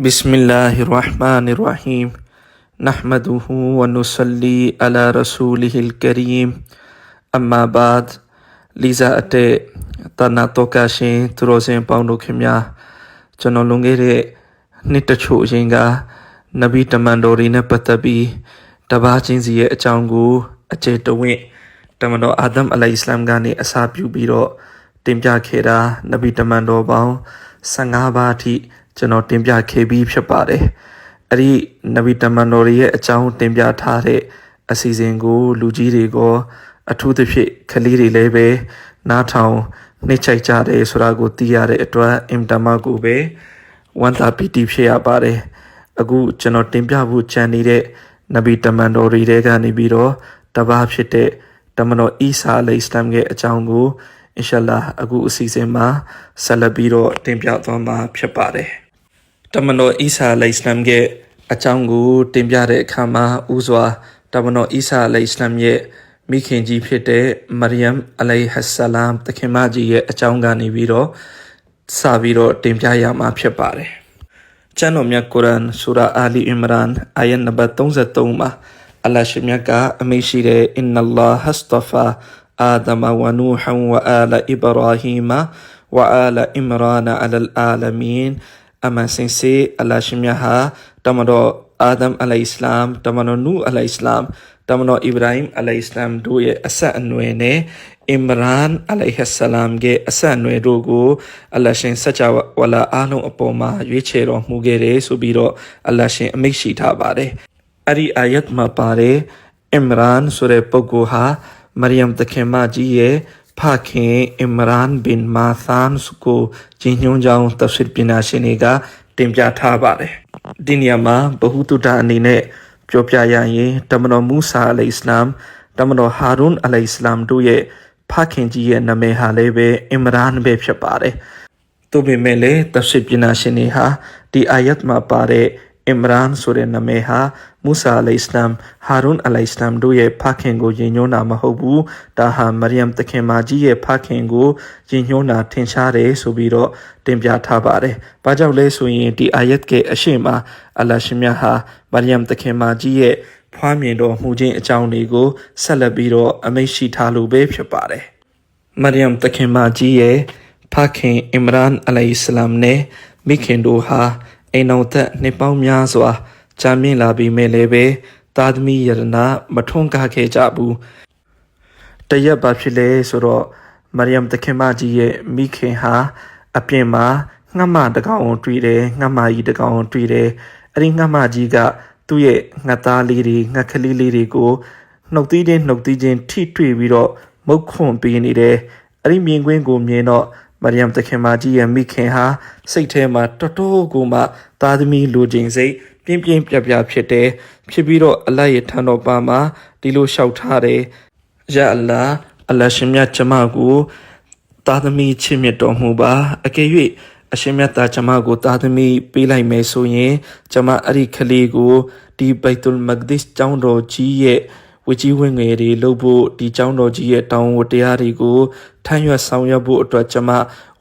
بسم الله الرحمن الرحيم نحمده ونصلي على رسوله الكريم أما بعد လီဇာအတဲ့တနာတော့ကရှင်သူတော်စင်ပေါင်းတို့ခင်များကျွန်တော်လွန်ခဲ့တဲ့နှစ်တချို့အရင်ကနဗီတမန်တော်တွေနဲ့ပတ်သက်ပြီးတပါးချင်းစီရဲ့အကြောင်းကိုအကျေတဝင့်တမန်တော်အာဒမ်အလိုင်အစ္စလမ်ကနေအစာပြုပြီးတော့တင်ပြခဲ့တာနဗီတမန်တော်ပေါင်း15ပါးအထိ ကျွန်တော်တင်ပြခဲ့ပြီးဖြစ်ပါတယ်အဲ့ဒီနဗီတမန်တော်တွေရဲ့အကြောင်းတင်ပြထားတဲ့အစီအစဉ်ကို လူကြီးတွေကအထူးသဖြင့်ကလေးတွေလည်းပဲနားထောင်နှိမ့်ချိုက်ကြတယ်ဆိုတာကိုသိရတဲ့အတွက်အင်တမကိုပဲဝန်တာပီတီဖြစ်ရပါတယ်အခုကျွန်တော်တင်ပြဖို့ကြံနေတဲ့နဗီတမန်တော်တွေတဲကနေပြီးတော့တပါးဖြစ်တဲ့တမန်တော်အီဆာအလိစ္စလမ်ရဲ့အကြောင်းကိုအင်ရှာလာအခုအစီအစဉ်မှာဆက်လက်ပြီးတော့တင်ပြသွားမှာဖြစ်ပါတယ် တမန်တော်အီဆာအလိစ္စလမ်ရဲ့အကြောင်းကိုတင်ပြတဲ့အခါမှာဥစွာတမန်တော်အီဆာအလိစ္စလမ်ရဲ့မိခင်ကြီးဖြစ်တဲ့မရီယမ်အလိုင်ဟက်ဆလမ်တခင်မကြီးရဲ့အကြောင်းကနေပြီးတော့စပြီးတော့တင်ပြရမှာဖြစ်ပါတယ်။ကျမ်းတော်မြတ်ကုရ်အာန်ဆူရာအာလီအီမရန်အာယတ်နံပါတ်33မှာအလ္လာဟ်ရှင်မြတ်ကအမိန့်ရှိတဲ့အင်နလ္လာဟ်စတဖာအာဒမဝနူဟန်ဝအာလအီဘရာဟီမဝအာလအီမရန်အလလ်အာလမင် အမန်စင်စေအလ္လာဟ်ရှင်မြတ်ဟာတမတော်အာဒမ်အလိုင်အစ္စလမ်တမတော်နူအလိုင်အစ္စလမ်တမန်တော်အီဗရာဟင်အလိုင်စလမ်တို့ရဲ့အဆက်အနွယ်နဲ့အင်မရန်အလိုင်ဟက်ဆလမ်ရဲ့အဆက်အနွယ်တို့ကိုအလရှင်စัจ java ဝလာအားလုံးအပေါ်မှာရွေးချယ်တော်မူခဲ့တယ်ဆိုပြီးတော့အလရှင်အမိန့်ရှိထားပါတယ်အဲ့ဒီအာယတ်မှာပါတဲ့အင်မရန်ဆိုတဲ့ပုဂ္ဂိုလ်ဟာမရီယမ်တခင်မကြီးရဲ့ ဖခင်အင်မရန်ဘင်မာသန်စကိုဂျင်းညွန်းကြောင်းတဖ်ပညာရှင်တွေကတင်ပြထားပါတယ်ဒီနေရာမှာဘ ഹു တုတအနေနဲ့ပြောပြရရင်တမန်တော်မူဆာအလိစ္စလမ်တမန်တော်ဟာရွန်အလိစ္စလမ်တို့ရဲ့ဖခင်ကြီးရဲ့နာမည်ဟာလည်းပဲအင်မရန်ပဲဖြစ်ပါတယ်။သို့ပေမဲ့လည်းတရှိပညာရှင်တွေဟာဒီအာယတ်မှာပါတဲ့ အင်မရန်ဆိုတဲ့နာမည်ဟာမူဆာအလိစ္စလမ်ဟာရွန်အလိစ္စလမ်တို့ရဲ့ဖခင်ကိုယဉ်ညွန်းတာမဟုတ်ဘူး။ဒါဟာမရီယမ်တခင်မကြီးရဲ့ဖခင်ကိုယဉ်ညွန်းတာထင်ရှားတယ်ဆိုပြီးတော့တင်ပြထားပါတယ်။ဘာကြောင့်လဲဆိုရင်ဒီအာယတ်ရဲ့အရှိမအလ္လာရှင်မြတ်ဟာမရီယမ်တခင်မကြီးရဲ့ဖွားမြင်တော်မူခြင်းအကြောင်းတွေကိုဆက်လက်ပြီးတော့အမိန့်ရှိထားလို့ပဲဖြစ်ပါတယ်။မရီယမ်တခင်မကြီးရဲ့ဖခင်အင်မရန်အလိုင်စလမ်နဲ့မိခင်တို့ဟာ အိမ်တော်သက်နှစ်ပေါင်းများစွာကြာမြင့်လာပြီးမဲ့လည်းပဲသာသမီယရနာမထွန်းကားခဲ့ကြဘူးတရက်ပါဖြစ်လဲဆိုတော့မရီယမ်တခင်မကြီးရဲ့မိခင်ဟာအပြင်မှာငှက်မတကောင်တွေ့တယ်ငှက်မကြီးတကောင်တွေ့တယ်အဲ့ဒီငှက်မကြီးကသူ့ရဲ့ငှက်သားလေးတွေငှက်ကလေးလေးတွေကိုနှုတ်သီးချင်းနှုတ်သီးချင်းထိတွေ့ပြီးတော့မုတ်ခွန့်ပေးနေတယ်အဲ့ဒီမြင်ကွင်းကိုမြင်တော့ မရီယမ်တခင်မကြီးရဲ့မိခင်ဟာစိတ်ထဲမှာတော်တော်ကိုမှသားသမီးလိုချင်စိတ်ပြင်းပြင်းပြပြဖြစ်တယ်ဖြစ်ပြီးတော့အလတ်ရဲ့ထံတော်ပါမှာဒီလိုလျှောက်ထားတယ်ယာအလ္လာအလ္လာရှင်မြတ်ကျမကိုသားသမီးချစ်မြတ်တော်မူပါအကယ်၍အရှင်မြတ်သားကျမကိုသားသမီးပေးလိုက်မယ်ဆိုရင်ကျမအဲ့ဒီကလေးကိုဒီဘိုက်တူလ်မဂ်ဒစ်ကျောင်းတော်ကြီးရဲ့ ဝကြီးဝင်ငယ်တွေလုပ်ဖို့ဒီကျောင်းတော်ကြီးရဲ့တောင်းဝတရားတွေကိုထမ်းရွက်ဆောင်ရွက်ဖို့အတွက်ကျမ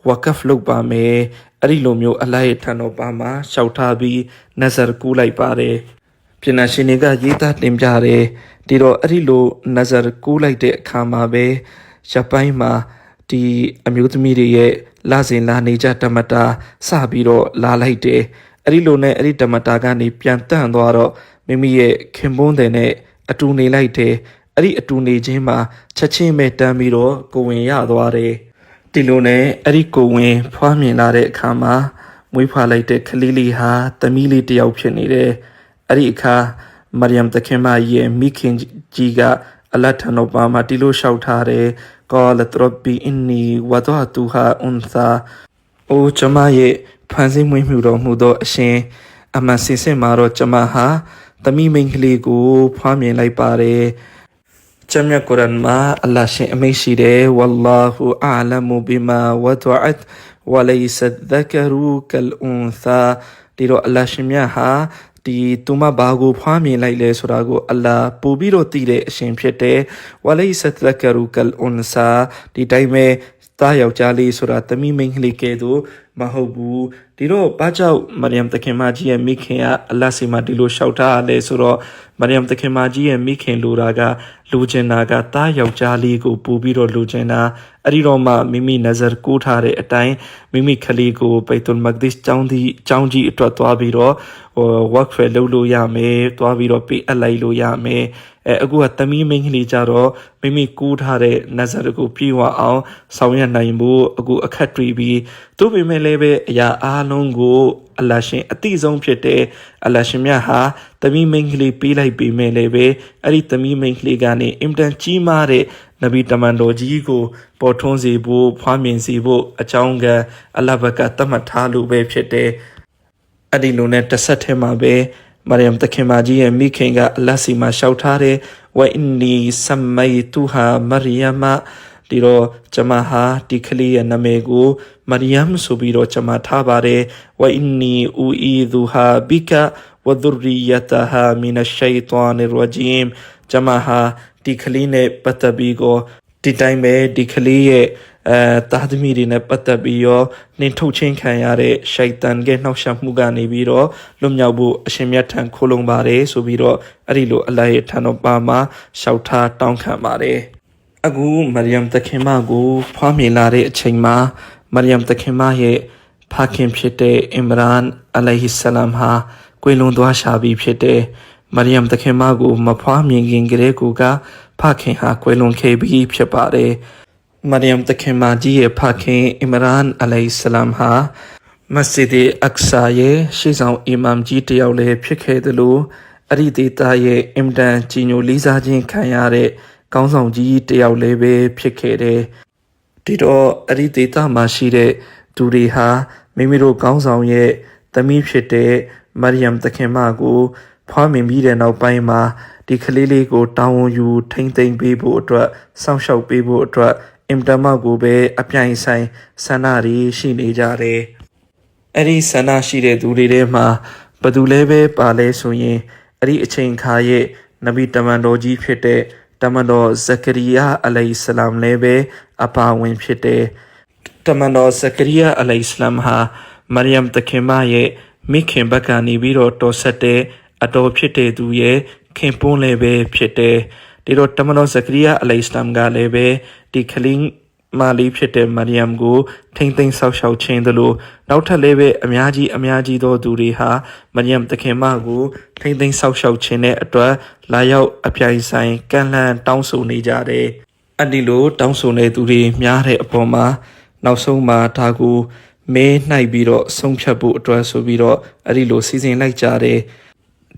ဝကဖ်လုပ်ပါမယ်အဲ့ဒီလိုမျိုးအလိုက်ထံတော်ပါမှာရှောက်ထားပြီးနဇာကူးလိုက်ပါတယ်ပညာရှင်တွေကရေးသားတင်ပြတယ်ဒီတော့အဲ့ဒီလိုနဇာကူးလိုက်တဲ့အခါမှာပဲရပိုင်းမှာဒီအမျိုးသမီးတွေရဲ့လာစဉ်လာနေကြတမတာစပြီးတော့လာလိုက်တယ်အဲ့ဒီလိုနဲ့အဲ့ဒီတမတာကနေပြန်တန့်သွားတော့မိမိရဲ့ခင်ပွန်းတဲ့နဲ့ အတူနေလိုက်တယ်အဲ့ဒီအတူနေခြင်းမှာချက်ချင်းပဲတန်းပြီးတော့ကိုဝင်ရသွားတယ်ဒီလိုနဲ့အဲ့ဒီကိုဝင်ဖွားမြင်လာတဲ့အခါမှာမွေးဖွားလိုက်တဲ့ကလေးလေးဟာသမီးလေးတစ်ယောက်ဖြစ်နေတယ်အဲ့ဒီအခါမရီယမ်တခင်မရဲ့မိခင်ကြီးကအလတ်ထန်တော်ပါမှာဒီလိုလျှောက်ထားတယ်ကောလတရဘီအင်နီဝဒဝတူဟာအွန်သာအိုကျမရဲ့ဖန်ဆင်းမွေးမြူတော်မူသောအရှင်အမှန်စင်စစ်မှာတော့ကျမဟာ သမီးမိန်းကလေးကိုဖွားမြင်လိုက်ပါတယ်ကျမ်းမြတ်ကုရ်အာန်မှာအလ္လာဟ်ရှင်အမိန့်ရှိတယ်ဝလ္လာဟူအလမူဘီမာဝဒအတ်ဝလိုင်ဆတ်ဒကရူကလ်အွန်သာဒီတော့အလ္လာဟ်ရှင်မြတ်ဟာဒီသူမဘာကိုဖွားမြင်လိုက်လဲဆိုတာကိုအလ္လာပို့ပြီးတော့သိတဲ့အရှင်ဖြစ်တယ်ဝလိုင်ဆတ်ဒကရူကလ်အွန်စာဒီတိုင်းပဲသားယောက်ျားလေးဆိုတာသမီးမိန်းကလေးကဲ့သို့ မဟုတ်ဘူးဒီတော့ဘာကြောင့်မရိယမ်တခင်မကြီးရဲ့မိခင်ကအလတ်စီမှာဒီလိုလျှောက်ထားရလဲဆိုတော့မရိယမ်တခင်မကြီးရဲ့မိခင်လိုတာကလူချင်တာကတားယောက်ျားလေးကိုပူပြီးတော့လူချင်တာအဲ့ဒီတော့မှမိမိနဇာကိုးထားတဲ့အတိုင်းမိမိခလေးကိုဘိတ်တုလ်မက်ဒစ်ကျောင်းဒီကျောင်းကြီးအတွက်သွားပြီးတော့ဟို work fair လုပ်လို့ရမယ်သွားပြီးတော့ပေးအပ်လိုက်လို့ရမယ်အဲအခုကသမီးမိန်းကလေးကြတော့မိမိကူးထားတဲ့နဇာကိုပြေဝအောင်ဆောင်ရွက်နိုင်ဖို့အခုအခက်တွေ့ပြီးသူ့ပေမဲ့လည်းပဲအရာအားလုံးကိုအလရှင်အတိဆုံးဖြစ်တဲ့အလရှင်မြတ်ဟာသမီးမိန်းကလေးပေးလိုက်ပေမဲ့လည်းပဲအဲ့ဒီသမီးမိန်းကလေးကနေအင်တန်ကြီးမားတဲ့နဗီတမန်တော်ကြီးကိုပေါ်ထွန်းစေဖို့ဖွားမြင်စေဖို့အကြောင်းကအလဘကတတ်မှတ်ထားလို့ပဲဖြစ်တဲ့အဲ့ဒီလိုနဲ့တစ်ဆက်ထဲမှာပဲမရိယမ်တခင်မကြီးရဲ့မိခင်ကအလတ်စီမှာရှောက်ထားတဲ့ဝအင်နီဆမ်မိုင်တူဟာမရိယမ ဒီတော့ကျမဟာဒီကလေးရဲ့နာမည်ကိုမရိယမ်ဆိုပြီးတော့ကျမထားပါတယ်ဝအင်နီအူအီဒူဟာဘီကာဝဒူရီယတဟာမင်အရှိုင်တောန်ရဂျီမ်ကျမဟာဒီကလေးနဲ့ပတ်သက်ပြီးကိုဒီတိုင်းပဲဒီကလေးရဲ့အဲတာသမီတွေနဲ့ပတ်သက်ပြီးရောနှင်ထုတ်ချင်းခံရတဲ့ရှိုက်တန်ရဲ့နှောက်ယှက်မှုကနေပြီးတော့လွတ်မြောက်ဖို့အရှင်မြတ်ထံခိုးလုံပါတယ်ဆိုပြီးတော့အဲ့ဒီလိုအလ္လာဟ်ရဲ့ထံတော်ပါမှာရှောက်ထားတောင်းခံပါတယ် အခုမရိယမ်တခင်မကိုဖွားမြင်လာတဲ့အချိန်မှာမရိယမ်တခင်မရဲ့ဖခင်ဖြစ်တဲ့အင်မရန်အလိုင်ဟိဆလမ်ဟာကွေလွန်သွားရှာပြီးဖြစ်တဲ့မရိယမ်တခင်မကိုမဖွားမြင်ခင်ကလေးကဖခင်ဟာကွေလွန်ခဲ့ပြီးဖြစ်ပါတယ်မရိယမ်တခင်မာကြီးရဲ့ဖခင်အီမရန်အလိုင်ဆလမ်ဟာမစဂျစ်အက်ဆာရဲ့ရှေ့ဆောင်အီမမ်ကြီးတယောက်လည်းဖြစ်ခဲ့တယ်လို့အဲ့ဒီဒေတာရဲ့အင်မတန်ကြီးညိုလေးစားခြင်းခံရတဲ့ ကောင်းဆောင်ကြီးတယောက်လည်းပဲဖြစ်ခဲ့တယ်ဒီတော့အဲ့ဒီဒေတာမှာရှိတဲ့သူတွေဟာမိမိတို့ကောင်းဆောင်ရဲ့သမီးဖြစ်တဲ့မရိယမ်တခင်မကိုဖွားမြင်ပြီးတဲ့နောက်ပိုင်းမှာဒီကလေးလေးကိုတောင်းဝန်ယူထိမ့်သိမ့်ပေးဖို့အတွက်စောင့်ရှောက်ပေးဖို့အတွက်အင်တမကိုပဲအပြိုင်ဆိုင်ဆန္ဒတွေရှိနေကြတယ်။အဲ့ဒီဆန္ဒရှိတဲ့သူတွေထဲမှာဘသူလဲပဲပါလဲဆိုရင်အဲ့ဒီအချိန်ခါရဲ့နဗီတမန်တော်ကြီးဖြစ်တဲ့ တမန်တော်ဇကရီယာအလိုင်ဆလမ်လည်းပဲအပါဝင်ဖြစ်တဲ့တမန်တော်ဇကရီယာအလိုင်စလမ်ဟာမရိယမ်တခင်မရဲ့မိခင်ဘက်ကနေပြီးတော့တော်ဆက်တဲ့အတော်ဖြစ်တဲ့သူရဲ့ခင်ပွန်းလည်းပဲဖြစ်တယ်ဒီတော့တမန်တော်ဇကရီယာအလိုင်စလမ်ကလည်းပဲဒီခလင်း မာလီဖြစ်တဲ့မရိယမ်ကိုထိမ့်သိမ်းဆောက်ရှောက်ခြင်းတို့လို့နောက်ထပ်လည်းပဲအများကြီးအများကြီးသောသူတွေဟာမရိယမ်တခင်မကိုထိမ့်သိမ်းဆောက်ရှောက်ခြင်းတဲ့အတွက်လာရောက်အပြိုင်ဆိုင်ကန့်လန့်တောင်းဆိုနေကြတယ်အဲ့ဒီလိုတောင်းဆိုနေသူတွေများတဲ့အပေါ်မှာနောက်ဆုံးမှာဒါကိုမဲနှိုက်ပြီးတော့ဆုံးဖြတ်ဖို့အတွက်ဆိုပြီးတော့အဲ့ဒီလိုစီစဉ်လိုက်ကြတယ်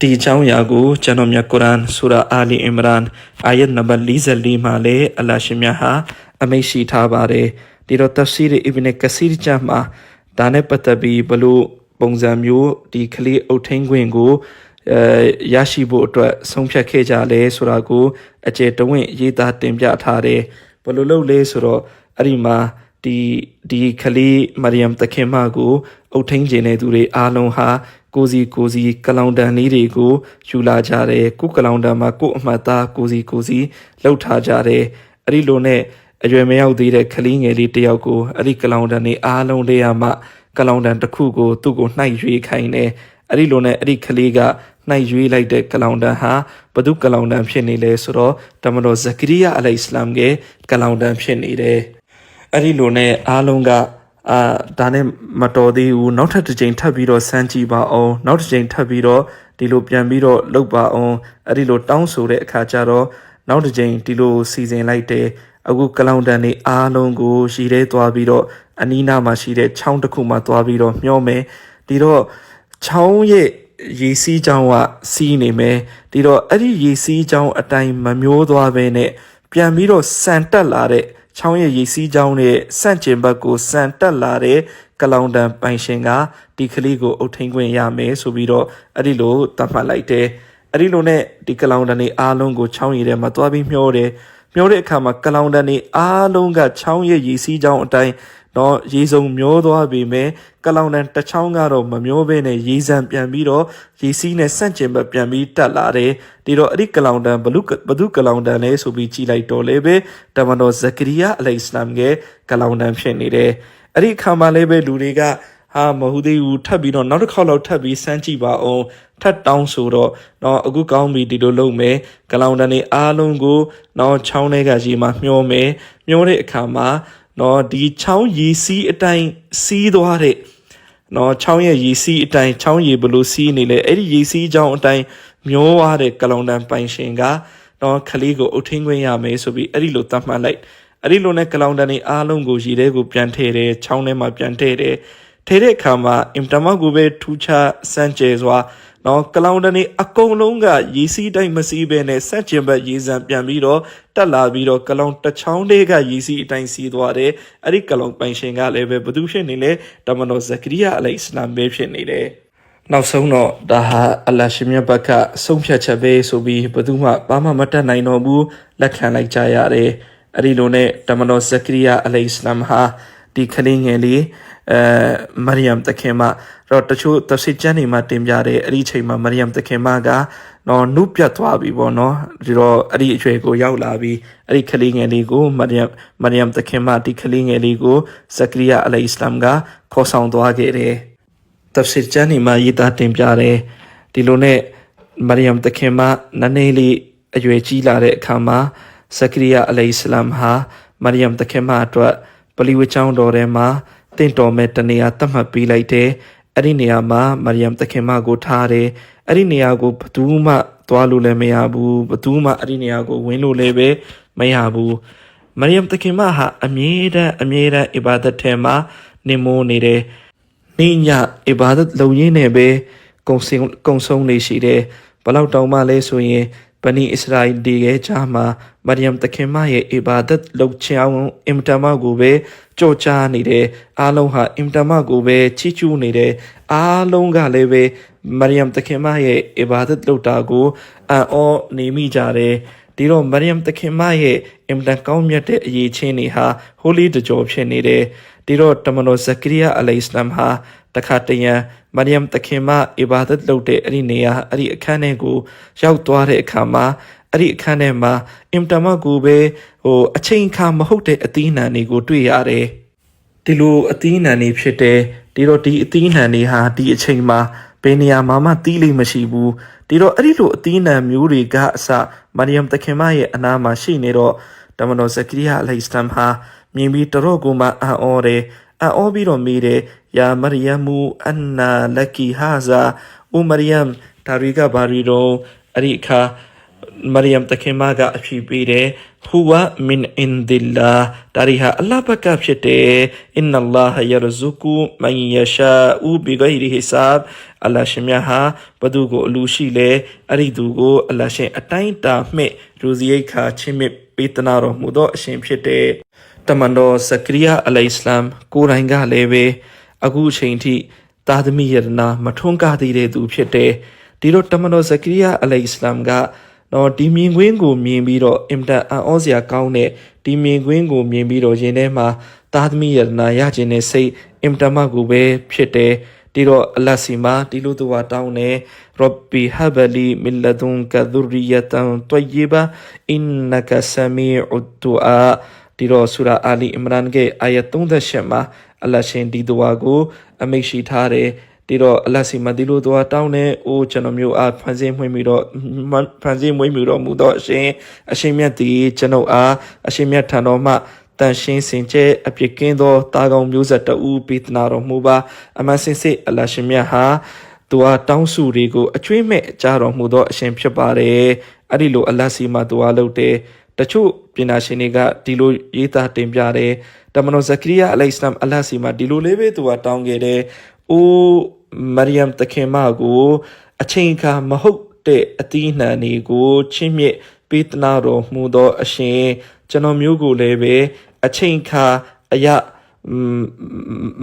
ဒီအကြောင်းအရာကိုကျွန်တော်မြတ်ကုရ်အာန်ဆူရာအာလီအင်မရန်အာယတ်နံပါတ်44မှာလည်းအလ္လာဟ်ရှင်မြတ်ဟာအမိန့်ရှိထားပါတယ်ဒီတော့တဖ်ဆီရ်အီဘ်နကဆီရ်ကျမ်းမှာဒါနဲ့ပတ်သက်ပြီးဘလို့ပုံစံမျိုးဒီကလေးအုတ်ထင်းခွင်ကိုအဲရရှိဖို့အတွက်ဆုံးဖြတ်ခဲ့ကြလဲဆိုတာကိုအကျေတဝင့်ရေးသားတင်ပြထားတယ်ဘလို့လုပ်လဲဆိုတော့အဲ့ဒီမှာဒီဒီခလီမရိယမ်တခင်မကိုအုတ်ထင်းကျင်တဲ့သူတွေအားလုံးဟာ ကိုစီကိုစီကလောင်တန်လေးတွေကိုယူလာကြတယ်ကိုကလောင်တန်မှာကိုအမှတ်သားကိုစီကိုစီလှုပ်ထားကြတယ်အဲ့ဒီလိုနဲ့အရွယ်မရောက်သေးတဲ့ခလီငယ်လေးတယောက်ကိုအဲ့ဒီကလောင်တန်တွေအားလုံးလေးရမှကလောင်တန်တစ်ခုကိုသူ့ကိုနှိုက်ရွေးခိုင်းတယ်အဲ့ဒီလိုနဲ့အဲ့ဒီခလီကနှိုက်ရွေးလိုက်တဲ့ကလောင်တန်ဟာဘသူကလောင်တန်ဖြစ်နေလဲဆိုတော့တမန်တော်ဇကရီယာအလိုင်စလမ်ရဲ့ကလောင်တန်ဖြစ်နေတယ်အဲ့ဒီလိုနဲ့အားလုံးက အာဒါနဲ့မတော်သေးဘူးနောက်ထပ်တစ်ကြိမ်ထပ်ပြီးတော့စမ်းကြည့်ပါအောင်နောက်တစ်ကြိမ်ထပ်ပြီးတော့ဒီလိုပြန်ပြီးတော့လုပ်ပါအောင်အဲ့ဒီလိုတောင်းဆိုတဲ့အခါကျတော့နောက်တစ်ကြိမ်ဒီလိုစီစဉ်လိုက်တယ်အခုကလောင်တန်နေအားလုံးကိုရှည်ရဲသွားပြီးတော့အနီးနားမှာရှိတဲ့ချောင်းတစ်ခုမှာသွားပြီးတော့မျောမယ်ဒီတော့ချောင်းရဲ့ရေစီးချောင်းကစီးနေမယ်ဒီတော့အဲ့ဒီရေစီးချောင်းအတိုင်းမမျောသွားဘဲနဲ့ပြန်ပြီးတော့စံတက်လာတဲ့ ချောင်းရဲ့ရေစီးချောင်းနဲ့စန့်ကျင်ဘက်ကိုစံတက်လာတဲ့ကလောင်တန်ပိုင်ရှင်ကဒီကလေးကိုအုပ်ထိန်ခွင့်ရမယ်ဆိုပြီးတော့အဲ့ဒီလိုသတ်မှတ်လိုက်တယ်အဲ့ဒီလိုနဲ့ဒီကလောင်တန်တွေအားလုံးကိုချောင်းရည်ထဲမှာသွားပြီးမျောတယ်မျောတဲ့အခါမှာကလောင်တန်တွေအားလုံးကချောင်းရဲ့ရေစီးချောင်းအတိုင်း တော့ရေစုံမျောသွားပြီမဲ့ကလောင်တန်တစ်ချောင်းကတော့မမျောဘဲနဲ့ရေစံပြန်ပြီးတော့ရေစီးနဲ့ဆန့်ကျင်ဘက်ပြန်ပြီးတက်လာတယ်ဒီတော့အဲ့ဒီကလောင်တန်ဘလူဘဒုကလောင်တန်လဲဆိုပြီးကြည်လိုက်တော့လေပဲတမန်တော်ဇကရီယာအလိုင်စလမ်ရဲ့ကလောင်တန်ဖြစ်နေတယ်အဲ့ဒီအခါမှာလည်းပဲလူတွေကဟာမဟုတ်သေးဘူးထပ်ပြီးတော့နောက်တစ်ခေါက်လောက်ထပ်ပြီးစမ်းကြည့်ပါအောင်ထပ်တောင်းဆိုတော့တော့အခုကောင်းပြီဒီလိုလုပ်မယ်ကလောင်တန်နေအားလုံးကိုတော့ချောင်းတွေကရေမှာမျောမယ်မျောတဲ့အခါမှာ တော့ဒီချောင်းရေစီးအတိုင်းစီးသွားတဲ့နော်ချောင်းရဲ့ရေစီးအတိုင်းချောင်းရေဘလို့စီးနေလဲအဲ့ဒီရေစီးချောင်းအတိုင်းမျောသွားတဲ့ကလောင်တန်ပိုင်ရှင်ကနော်ခလေးကိုအုတ်ထင်းခွင့်ရမယ်ဆိုပြီးအဲ့ဒီလိုသတ်မှတ်လိုက်အဲ့ဒီလိုနဲ့ကလောင်တန်တွေအားလုံးကိုရေထဲကိုပြန်ထည့်တယ်ချောင်းထဲမှာပြန်ထည့်တယ်ထည့်တဲ့အခါမှာအင်တမကိုပဲထူချစမ်းကြဲစွာ နော်ကလောင်တန်တွေအကုန်လုံးကရေစီးတိုင်းမစီးဘဲနဲ့ဆက်ကျင်ဘက်ရေစံပြန်ပြီးတော့တက်လာပြီးတော့ကလောင်တစ်ချောင်းလေးကရေစီးအတိုင်းစီးသွားတယ်အဲ့ဒီကလောင်ပိုင်ရှင်ကလည်းပဲဘသူဖြစ်နေလဲတမန်တော်ဇကရိယာအလိုင်အစ္စလမ်ပဲဖြစ်နေတယ်နောက်ဆုံးတော့ဒါဟာအလ္လာဟ်ရှင်မြတ်ဘက်ကဆုံးဖြတ်ချက်ပဲဆိုပြီးဘယ်သူမှဘာမှမတတ်နိုင်တော့ဘူးလက်ခံလိုက်ကြရတယ်အဲ့ဒီလိုနဲ့တမန်တော်ဇကရိယာအလိုင်အစ္စလမ်ဟာဒီခလေးငယ်လေး အဲမရိယမ်တခင်မတော့တချို့သစိကျမ်းတွေမှာတင်ပြတယ်အဲ့ဒီအချိန်မှာမရိယမ်တခင်မကနော်နုပြတ်သွားပြီပေါ့နော်ဒီတော့အဲ့ဒီအရွယ်ကိုရောက်လာပြီးအဲ့ဒီခလေးငယ်လေးကိုမရိယမ်မရိယမ်တခင်မဒီခလေးငယ်လေးကိုဇကရိယာအလိုင်အစ္စလမ်ကခေါ်ဆောင်သွားခဲ့တယ်တဖ်ဆီကျမ်းဒီမှာရေးသားတင်ပြတယ်ဒီလိုနဲ့မရိယမ်တခင်မနည်းနည်းလေးအရွယ်ကြီးလာတဲ့အခါမှာဇကရိယာအလိုင်စလမ်ဟာမရိယမ်တခင်မအတွက်ပလီဝချောင်းတော်ထဲမှာ တင့်တော်မဲ့တနေရာသတ်မှတ်ပေးလိုက်တယ်အဲ့ဒီနေရာမှာမရိယမ်တခင်မကိုထားတယ်အဲ့ဒီနေရာကိုဘယ်သူမှသွားလို့လည်းမရဘူးဘယ်သူမှအဲ့ဒီနေရာကိုဝင်လို့လည်းပဲမရဘူးမရိယမ်တခင်မဟာအမြဲတမ်းအမြဲတမ်းအီဘာဒတ်ထဲမှာနေမိုးနေတယ်နေ့ညအီဘာဒတ်လုံရင်းနဲ့ပဲကုံစင်ကုံဆုံးနေရှိတယ်ဘလောက်တောင်မှလဲဆိုရင် ဗနီအစ္စရာအီဒီရဲ့ကြားမှာမရိယမ်တခင်မရဲ့အီဘာဒတ်လုံချောင်းအင်တမကိုပဲကြော်ချားနေတယ်အားလုံးဟာအင်တမကိုပဲချီးကျူးနေတယ်အားလုံးကလည်းပဲမရိယမ်တခင်မရဲ့အီဘာဒတ်လုံတာကိုအံ့ဩနေမိကြတယ်ဒီတော့မရိယမ်တခင်မရဲ့အင်တန်ကောင်းမြတ်တဲ့အရေးချင်းတွေဟာဟိုလီတကြောဖြစ်နေတယ် ဒီတော့တမန်တော်ဇကရိယာအလိုင်စလမ်ဟာတခါတရံမရိယမ်တခင်မအီဘာဒတ်လုပ်တဲ့အဲ့ဒီနေရာအဲ့ဒီအခန်းထဲကိုရောက်သွားတဲ့အခါမှာအဲ့ဒီအခန်းထဲမှာအင်တမကူပဲဟိုအချိန်ခါမဟုတ်တဲ့အသီးနှံတွေကိုတွေ့ရတယ်ဒီလိုအသီးနှံတွေဖြစ်တယ်ဒီတော့ဒီအသီးနှံတွေဟာဒီအချိန်မှာဘယ်နေရာမှာမှတီးလိမ့်မရှိဘူးဒီတော့အဲ့ဒီလိုအသီးနှံမျိုးတွေကအစမရိယမ်တခင်မရဲ့အနာမှာရှိနေတော့တမန်တော်ဇကရိယာအလိုင်စလမ်ဟာ မြင်ပြီးတတော့ကိုမှအံ့ဩတယ်အံ့ဩပြီးတော့မိတယ်ယာမရိယမူအန်နာလကီဟာဇာအိုမရိယမ်ဒါရီကဘာရီတော့အဲ့ဒီအခါမရိယမ်တခင်မကအဖြေပေးတယ်ဟူဝမင်အင်ဒီလာဒါရီဟာအလ္လာဟ်ဘက်ကဖြစ်တယ်အင်နလ္လာဟ်ယရဇုကူမန်ယရှာအူဘီဂိုင်ရီဟီဆပ်အလ္လာဟ်ရှင်မြတ်ဟာဘသူကိုအလူရှိလဲအဲ့ဒီသူကိုအလ္လာဟ်ရှင်အတိုင်းတာမှဲ့ရူဇီယိတ်ခါချင်းမြစ်ပေးတနာတော်မူသောအရှင်ဖြစ်တယ် တမန်တော်ဇကရိယာအလိုင်စလမ်ကိုယ်တိုင်ကလည်းပဲအခုအချိန်ထိသာသမီယရနာမထွန်းကားသေးတဲ့သူဖြစ်တယ်ဒီတော့တမန်တော်ဇကရိယာအလိုင်စလမ်ကနော်ဒီမြင်ကွင်းကိုမြင်ပြီးတော့အင်တန်အံ့ဩစရာကောင်းတဲ့ဒီမြင်ကွင်းကိုမြင်ပြီးတော့ယင်ထဲမှာသာသမီယရနာရခြင်းနဲ့စိတ်အင်တမကိုပဲဖြစ်တယ်ဒီတော့အလတ်စီမှာဒီလိုသူကတောင်းတယ်ရောဘီဟဘလီမီလဒွန်ကဒူရီယတန်တွယဘာအင်နကဆမီအူဒူအာ ဒီတော့ဆူရာအာလီအင်မရန်ရဲ့အာယတ်38မှာအလတ်ရှင်ဒီသူဝါကိုအမိတ်ရှိထားတယ်ဒီတော့အလတ်စီမဒီလိုတော့တောင်းနေအိုးကျွန်တော်မျိုးအားဖန်ဆင်းမွေးမိတော့ဖန်ဆင်းမွေးမိတော့မူတော့အရှင်အရှင်မြတ်ဒီကျွန်ုပ်အားအရှင်မြတ်ထံတော်မှတန်ရှင်းစင်ကြဲအပြစ်ကင်းသောတာကောင်မျိုးဆက်တူပေးသနာတော်မူပါအမန်စင်စစ်အလတ်ရှင်မြတ်ဟာသူအားတောင်းစုတွေကိုအကျွေးမဲ့ကြားတော်မူသောအရှင်ဖြစ်ပါတယ်အဲ့ဒီလိုအလတ်စီမှာသူအားလုပ်တယ် တချို့ပညာရှင်တွေကဒီလိုရေးသားတင်ပြတယ်တမန်တော်ဇကရိယာအလိုင်စလမ်အလတ်စီမှာဒီလိုလေးပဲသူကတောင်းခဲ့တယ်။အိုးမရိယမ်တခင်မကို အချိန်အခါမဟုတ်တဲ့အသီးနှံတွေကိုချင်းမြင့်ပေးသနာတော်မူသောအရှင်ကျွန်တော်မျိုးကိုလည်းပဲအချိန်အခါအရာ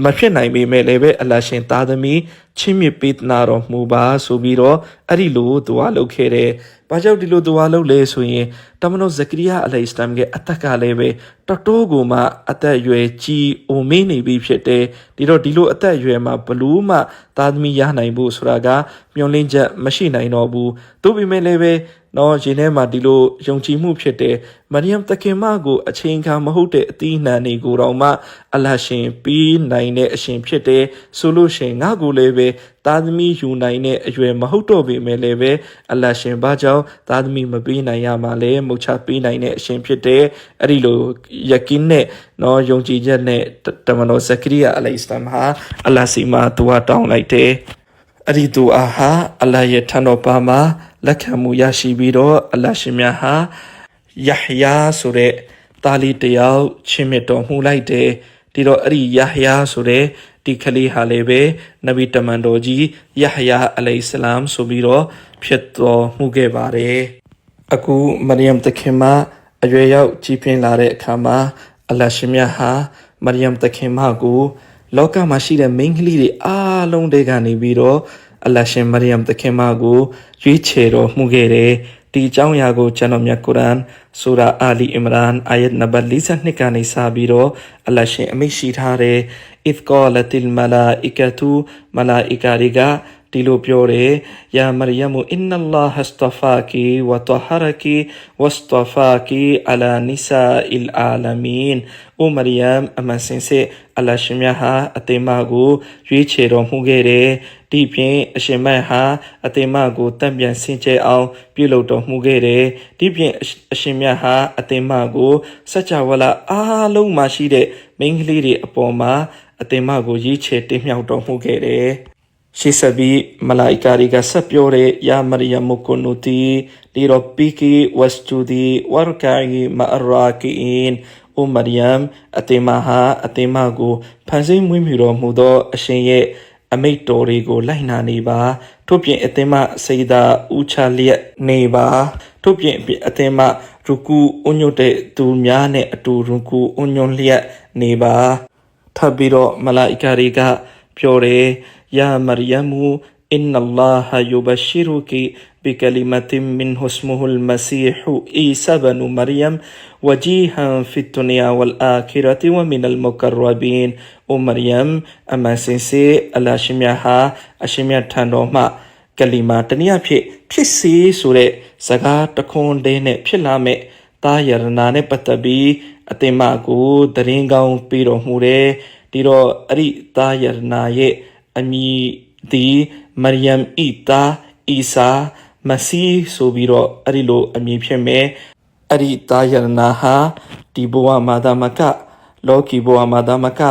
မဖြစ်နိုင်ပေမဲ့လည်းပဲအလရှင်သားသမီး ချင်းမြစ်ပေးသနာတော်မူပါဆိုပြီးတော့အဲ့ဒီလိုသူကလုပ်ခဲ့တယ်။ဘာကြောင့်ဒီလိုသူကလုပ်လဲဆိုရင်တမန်တော်ဇကရီယာအလိုင်စလမ်ရဲ့အသက်ကလည်းပဲတော်တော်ကိုမှအသက်အရွယ်ကြီးအိုမင်းနေပြီဖြစ်တယ်။ဒီတော့ဒီလိုအသက်အရွယ်မှာဘလို့မှသားသမီးရနိုင်ဖို့ဆိုတာကမျှော်လင့်ချက်မရှိနိုင်တော့ဘူး။သို့ပေမဲ့လည်းပဲနော်ရင်ထဲမှာဒီလိုယုံကြည်မှုဖြစ်တဲ့မရိယမ်တခင်မကိုအချိန်ခါမဟုတ်တဲ့အသီးနှံတွေကိုတော့မှအလရှင်ပြီးနိုင်တဲ့အရှင်ဖြစ်တယ်ဆိုလို့ရှိရင်ငါကိုလည်းပဲသားသမီးယူနိုင်တဲ့အရွယ်မဟုတ်တော့ပေမဲ့လည်းပဲအလရှင်ဘာကြောင့်သားသမီးမပေးနိုင်ရမှာလဲမုတ်ချပေးနိုင်တဲ့အရှင်ဖြစ်တယ်အဲ့ဒီလိုယကင်းနဲ့နော်ယုံကြည်ချက်နဲ့တမန်တော်ဇကရီယာအလိုင်စလမ်ဟာအလစီမာသူဝတောင်းလိုက်တယ်အဲ့ဒီသူအားဟာအလ္လာဟ်ရဲ့ထံတော်ပါမှာလက်ခံမှုရရှိပြီးတော့အလ္လာဟ်ရှင်မြတ်ဟာယဟ်ယာဆိုတဲ့တာလီတယောက်ချင်းမြတ်တော်မူလိုက်တယ်ဒီတော့အဲ့ဒီယဟ်ယာဆိုတဲ့ ဒီကလေးဟာလည်းပဲနဗီတမန်တော်ကြီးယဟ်ယာအလိုင်စလမ်ဆိုပြီးတော့ဖြစ်တော်မူခဲ့ပါတယ်အခုမရိယမ်တခင်မအရွယ်ရောက်ကြီးပြင်းလာတဲ့အခါမှာအလ္လာဟ်ရှင်မြတ်ဟာမရိယမ်တခင်မကိုလောကမှာရှိတဲ့မိန်းကလေးတွေအားလုံးတွေကနေပြီးတော့အလ္လာဟ်ရှင်မရိယမ်သခင်မကိုရွေးချယ်တော်မူခဲ့တယ် ဒီအကြောင်းအရာကိုကျွန်တော်မြတ်ကုရ်အာန်ဆူရာအာလီအီမရန်အာယတ်နံပါတ်42ကနေစပြီးတော့အလ္လာဟ်ရှင်အမိန့်ရှိထားတဲ့ if qalatil malaikatu မလာအီကာတွေကဒီလိုပြောတယ်ယာမရိယမ်အင်နလာဟစတဖာကီဝတဟရကီဝစတဖာကီအလာနိဆာအီလ်အာလမင်အိုမရိယမ်အမစင်စေအလရှင်မြတ်ဟာအသိမကိုရွေးချယ်တော်မူခဲ့တယ် ဒီဖြင့်အရှင်မတ်ဟာအသိမကိုတံ့ပြန်ဆင်ကျဲအောင်ပြုလုပ်တော်မူခဲ့တယ်ဒီဖြင့်အရှင်မြတ်ဟာအသိမကိုစัจ java လာအားလုံးမှာရှိတဲ့မိန်းကလေးတွေအပေါ်မှာအသိမကိုရွေးချယ်တင်မြှောက်တော်မူခဲ့တယ်ရှေးဆက်ပြီးမလာအီကာတွေကဆက်ပြောတဲ့ယာမရိယမ်ကိုနူတီဒီရောပီကီဝတ်တူဒီဝရကာဂီမာရာကီအင်အိုမရိယမ်အတေမဟာအတေမကိုဖန်ဆင်းမွေးမြူတော်မူသောအရှင်ရဲ့ အမိတ်တော်တွေကိုလိုက်နာနေပါထို့ပြင်အသင်မစေတာဥချလျက်နေပါထို့ပြင်အသင်မရူကူအွညွတ်တဲ့သူများနဲ့အတူရူကူအွညွတ်လျက်နေပါထပ်ပြီးတော့မလာအီကာတွေကပြောတယ်ယာမရိယမ် إن الله يبشرك بكلمة منه اسمه المسيح عيسى بن مريم وجيها في الدنيا والآخرة ومن المقربين ومريم أما سنسي ألا شميها أشميها تانوما ကလီမာတနည်းအားဖြင့်ဖြစ်စီဆိုတဲ့စကားတခွန်းတည်းနဲ့ဖြစ်လာမဲ့တာယရနာနဲ့ပတ်သက်ပြီးအတင်မကိုတရင်ကောင်းပြီးတော်မူတယ်ဒီတော့အဲ့ဒီတာယရနာရဲ့အမ ည်ဒီမရိယမ်အီတာအီဆာမစီဆိုပြီးတော့အဲ့ဒီလိုအမည်ဖြစ်မယ်အဲ့ဒီတာယရနာဟာဒီဘဝမှာသာမကလောကီဘဝမှာသာမက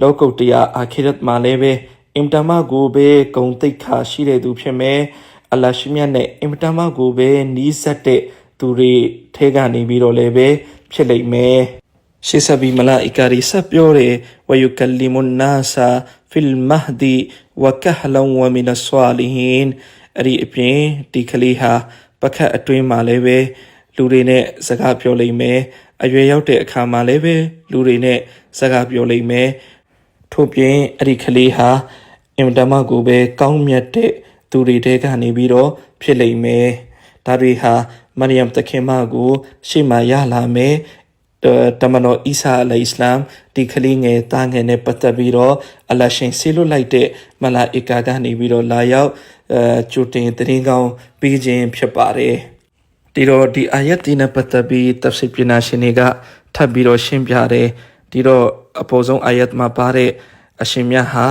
လောကုတ္တရာအာခိရတ်မှာလည်းပဲအင်တမကိုပဲဂုံတိတ်ခါရှိတဲ့သူဖြစ်မယ်အလရှိမြတ်နဲ့အင်တမကိုပဲနီးစပ်တဲ့သူတွေထဲကနေပြီးတော့လည်းပဲဖြစ်လိမ့်မယ်ရှေးဆဘီမလာအီကာရီဆက်ပြောတယ်ဝယုကလီမွန်နာဆာဖီလ်မဟဒီဝကဟလန်ဝမင်ဆာလီဟင်အဲ့ဒီအပြင်ဒီကလေးဟာပခတ်အတွင်းမှာလည်းပဲလူတွေနဲ့စကားပြောလိမ့်မယ်အရွယ်ရောက်တဲ့အခါမှာလည်းပဲလူတွေနဲ့စကားပြောလိမ့်မယ်ထို့ပြင်အဲ့ဒီကလေးဟာအင်တမကိုပဲကောင်းမြတ်တဲ့သူတွေတဲကနေပြီးတော့ဖြစ်လိမ့်မယ်ဒါတွေဟာမရိယမ်တခင်မကိုရှေ့မှာရလာမယ် တမန်တော်အီဆာအလိုင်စလမ်ဒီကလေးငယ်သားငယ်နဲ့ပတ်သက်ပြီးတော့အလရှင်ဆေလွတ်လိုက်တဲ့မလာအီကာကနေပြီးတော့လာရောက်အဲကျူတင်တရင်ကောင်းပြီးခြင်းဖြစ်ပါတယ်ဒီတော့ဒီအာယတ်ဒီနဲ့ပတ်သက်ပြီးတဖ်ဆီပညာရှင်တွေကထပ်ပြီးတော့ရှင်းပြတယ်ဒီတော့အပေါ်ဆုံးအာယတ်မှာပါတဲ့အရှင်မြတ်ဟာ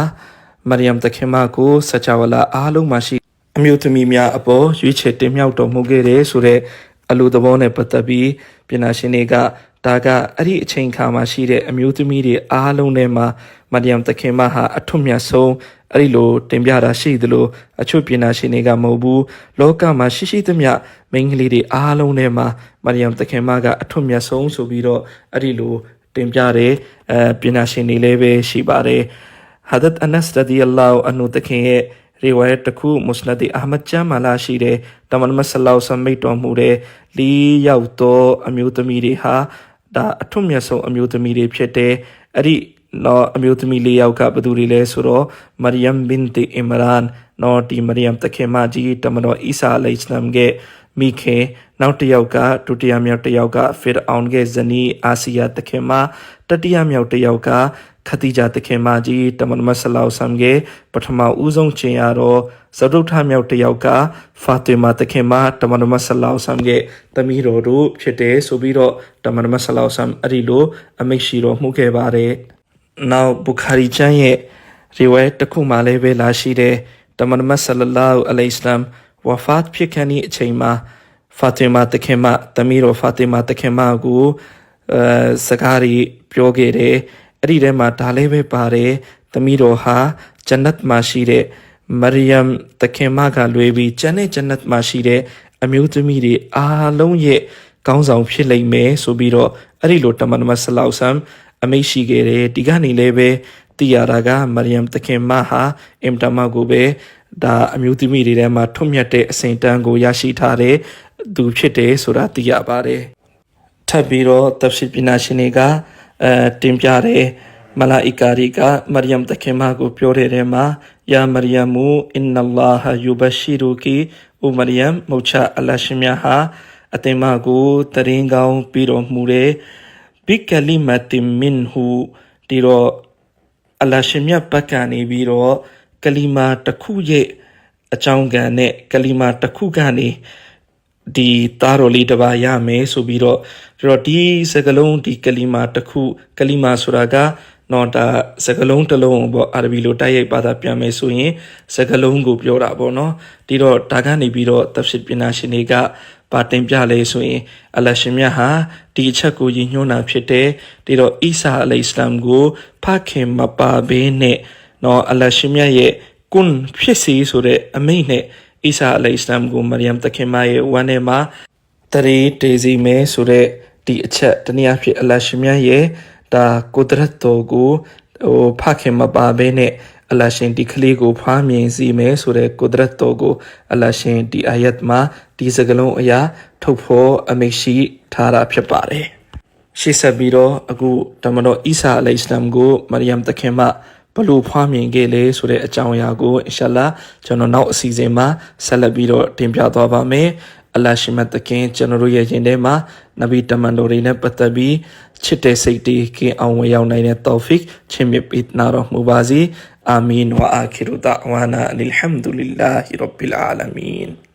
မရိယမ်တခင်မကိုစချဝလာအားလုံးမှာရှိအမျိုးသမီးများအပေါ်ရွေးချယ်တင်မြှောက်တော်မူခဲ့တယ်ဆိုတဲ့အလိုသဘောနဲ့ပတ်သက်ပြီးပညာရှင်တွေက ဒါကအဲ့ဒီအချိန်ခါမှာရှိတဲ့အမျိုးသမီးတွေအားလုံးထဲမှာမရိယမ်တခင်မဟာအထွတ်မြတ်ဆုံးအဲ့ဒီလိုတင်ပြတာရှိသလိုအချို့ပညာရှင်တွေကမဟုတ်ဘူးလောကမှာရှိရှိသမျှမိန်းကလေးတွေအားလုံးထဲမှာမရိယမ်တခင်မကအထွတ်မြတ်ဆုံးဆိုပြီးတော့အဲ့ဒီလိုတင်ပြတယ်အဲပညာရှင်တွေလည်းပဲရှိပါတယ်ဟာဒတ်အနတ်ရဒီအလ္လာဟ်အန်နုတခင်ရဲ့ရီဝါယတ်တစ်ခုမုစနဒ်အာမတ်ချမ်းမာလာရှိတဲ့တမန်မဆလောက်ဆမိတ်တော်မူတဲ့လီရောက်သောအမျိုးသမီးတွေဟာ ဒါအထွတ်မြတ်ဆုံးအမျိုးသမီးတွေဖြစ်တဲ့အဲ့ဒီနော်အမျိုးသမီးလေးယောက်ကဘယ်သူတွေလဲဆိုတော့မရီယမ်ဘင်တီအီမရန်နော်ဒီမရီယမ်တခင်မကြီးတမန်တော်အီဆာအလိုင်စလမ်ရဲ့မိခင်နောက်တစ်ယောက်ကဒုတိယမြောက်တစ်ယောက်ကဖီရအောင်ရဲ့ဇနီးအာဆီယာတခင်မတတိယမြောက်တစ်ယောက်က ခတိဂျာတခင်မကြီးတမန်တော်မဆလောက်ဆမ်ရဲ့ပထမဦးဆုံးချင်းရတော့ဇဒုထမြောက်တစ်ယောက်ကဖာတီမာတခင်မတမန်တော်မဆလောက်ဆမ်ရဲ့သမီးတော်တို့ဖြစ်တယ်ဆိုပြီးတော့တမန်တော်မဆလောက်ဆမ်အဲ့ဒီလိုအမိတ်ရှိတော်မှုခဲ့ပါတယ်နောက်ဘူခါရီချန်ရဲ့ရီဝဲတစ်ခုမှလည်းပဲလာရှိတယ်တမန်တော်မဆလလာဟူအလိုင်စလမ်ဝါဖတ်ဖြစ်ခဏီအချိန်မှာဖာတီမာတခင်မသမီးတော်ဖာတီမာတခင်မကိုအဲစကားရီပြောခဲ့တယ် အဲ့ဒီထဲမှာဒါလည်းပဲပါတယ်သမီးတော်ဟာဂျန်နတ်မှာရှိတဲ့မရီယမ်တခင်မကလွေပြီးဂျန်နဲ့ဂျန်နတ်မှာရှိတဲ့အမျိုးသမီးတွေအားလုံးရဲ့ကောင်းဆောင်ဖြစ်လိမ့်မယ်ဆိုပြီးတော့အဲ့ဒီလိုတမန်တော်ဆလောက်ဆမ်အမိတ်ရှိခဲ့တယ်ဒီကနေလည်းပဲတီယာရာကမရီယမ်တခင်မဟာအင်တမကိုပဲဒါအမျိုးသမီးတွေထဲမှာထွတ်မြတ်တဲ့အစဉ်တန်းကိုရရှိထားတဲ့သူဖြစ်တယ်ဆိုတာသိရပါတယ်ထပ်ပြီးတော့တဖ်စီပညာရှင်တွေက အဲတင်ပြတယ်မလာအီကာရီကမရီယမ်တခင်မကိုပြောတဲ့ထဲမှာယာမရီယမူအင်နလာဟယူဘရှိရူကီဥမရီယမ်မုချအလရှိမြဟာအသင်မကိုတရင်ကောင်းပြီးတော်မူတဲ့ဘီကလီမတင်မင်ဟူဒီတော့အလရှိမြဘက်ကနေပြီးတော့ကလီမာတစ်ခုရဲ့အကြောင်းကံနဲ့ကလီမာတစ်ခုကနေ ဒီသားတော်လေးတစ်ပါးရမယ်ဆိုပြီးတော့ဒီတော့ဒီစကလုံးဒီကလီမာတစ်ခုကလီမာဆိုတာကတော့ဒါစကလုံးတစ်လုံးပေါ့အာရဘီလိုတိုက်ရိုက်ဘာသာပြန်မယ်ဆိုရင်စကလုံးကိုပြောတာပေါ့နော်ဒီတော့ဒါကနေပြီးတော့တဖ်ရှစ်ပညာရှင်တွေကပါတင်ပြလဲဆိုရင်အလရှင်မြတ်ဟာဒီအချက်ကိုယဉ်ညွှန်းတာဖြစ်တယ်ဒီတော့အီဆာအလိစလမ်ကိုဖခင်မပါဘဲနဲ့နော်အလရှင်မြတ်ရဲ့ကွန်ဖြစ်စီဆိုတဲ့အမိန့်နဲ့ အီဆာအလိစလမ်ကိုမရီယမ်တခင်မရဲ့ဝမ်းထဲမှာတရေတေစီမဲဆိုတဲ့ဒီအချက်တနည်းအားဖြင့်အလရှင်မြတ်ရဲ့ဒါကုဒရတ်တော်ကိုဟိုဖခင်မပါဘဲနဲ့အလရှင်ဒီကလေးကိုဖွားမြင်စီမယ်ဆိုတဲ့ကုဒရတ်တော်ကိုအလရှင်ဒီအာယတ်မှာဒီစကလုံးအရာ ထုတ်ဖို့အမိန့်ရှိထားတာဖြစ်ပါတယ်ရှေ့ဆက်ပြီးတော့အခုတမန်တော်အီဆာအလိစလမ်ကိုမရီယမ်တခင်မ ဘလို့ဖွားမြင်ခဲ့လဲဆိုတဲ့အကြောင်းအရာကိုအင်ရှာလာကျွန်တော်နောက်အစီအစဉ်မှာဆက်လက်ပြီးတော့တင်ပြသွားပါမယ်အလရှိမတ်တခင်ကျွန်တော်တို့ရဲ့ယင်ထဲမှာနဗီတမန်တော်တွေနဲ့ပတ်သက်ပြီးချစ်တဲ့စိတ်တွေကင်းအောင်ဝင်ရောက်နိုင်တဲ့တောဖစ်ချစ်မြတ်ပေးနာတော်မူပါစေအာမင်ဝအာခိရူဒအဝါနာအလ်ဟမ်ဒူလ illah ရဘ်ဘီလ်အာလမင်